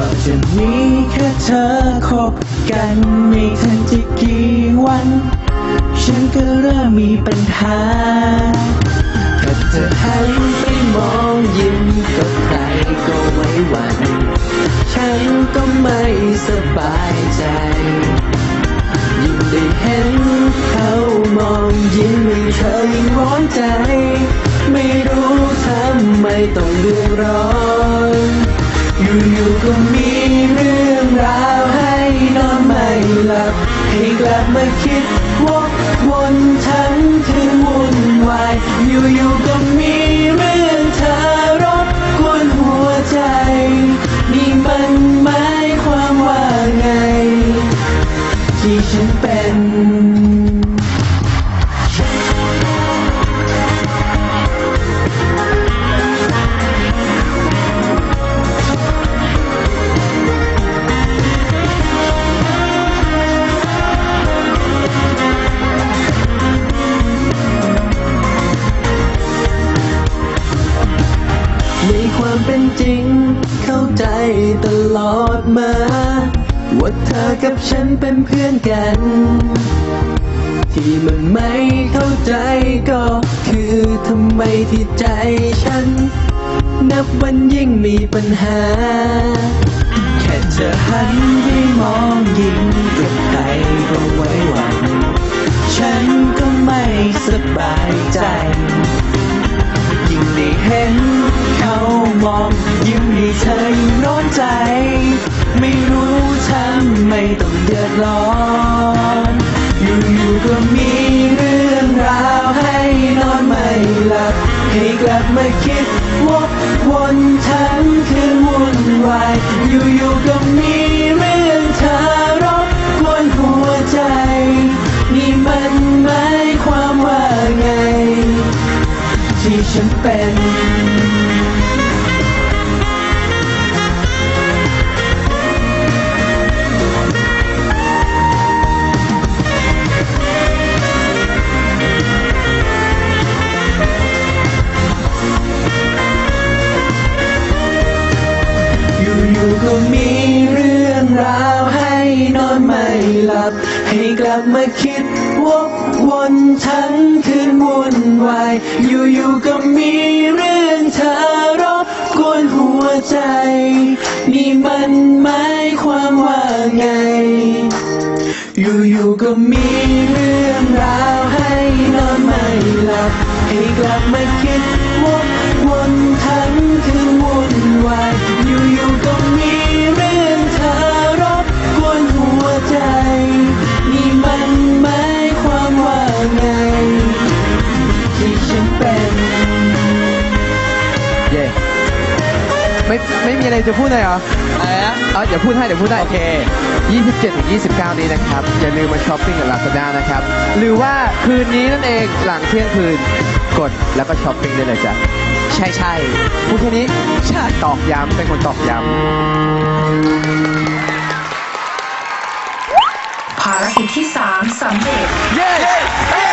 ก็จะมีแค่เธอคบกันไม่ทันจะกี่วัน ฉันก็เริ่มมีปัญหาก็เธอหันไปมองยิ้มกับใครก็ไว้หวัน ฉันก็ไม่สบายใจ ยิ่งได้เห็นเขามองยิ้มม่เคยร้อนใจ ไม่รู้ทำไมต้องเดือดร้อน อยู่ๆก็มีเรื่องราวให้นอนไม่หลับให้กลับมาคิดวกวนทั้งคืนวุ่นวายอยู่ๆก็มีเรื่องเธอรบกวนหัวใจ นี่มันหมายความว่าไง ที่ฉันเป็น ความเป็นจริง เข้าใจตลอดมา ว่าเธอกับฉันเป็นเพื่อนกัน ที่มันไม่เข้าใจก็คือทำไมที่ใจฉัน นับวันยิ่งมีปัญหา แค่เธอหันไปมองยิ้มกับใครก็ไว้หวันฉันก็ไม่สบายใจ ยิ่งได้เห็น มองยิ้มให้เธอยิ่งร้อนใจ ไม่รู้ทำไมต้องเดือดร้อนอยู่ๆก็มีเรื่องราวให้นอนไม่หลับให้กลับมาคิดวกวนทั้งคืนวุ่นวายอยู่ๆก็มีเรื่องเธอรบกวนหัวใจ นี่มันหมายความว่าไง ที่ฉันเป็น ไม่หลับ ให้กลับมาคิดวกวนทั้งคืนวุ่นวาย อยู่ๆก็มีเรื่องเธอรบกวนหัวใจ นี่มันหมายความว่าไง อยู่ๆก็มีเรื่องราวให้นอนไม่หลับ ให้กลับมาคิดวกวนทั้งคืนวุ่นวาย อยู่ๆก็มี ไม่ไม่มีอะไรจะพูดเลยเหรออะไรนะ เออเดี๋ยวพูดให้เดี๋ยวพูดให้โอเค 27ถึง29 นี้นะครับ อย่าลืมมาช้อปปิ้งกับ Lazada นะครับ หรือว่าคืนนี้นั่นเองหลังเที่ยงคืน กดแล้วก็ช้อปปิ้งได้เลยจ้ะใช่ใช่พูดแค่นี้ใช่ตอกย้ำเป็นคนตอกย้ภารกิจที่ 3สำเร็จำเย้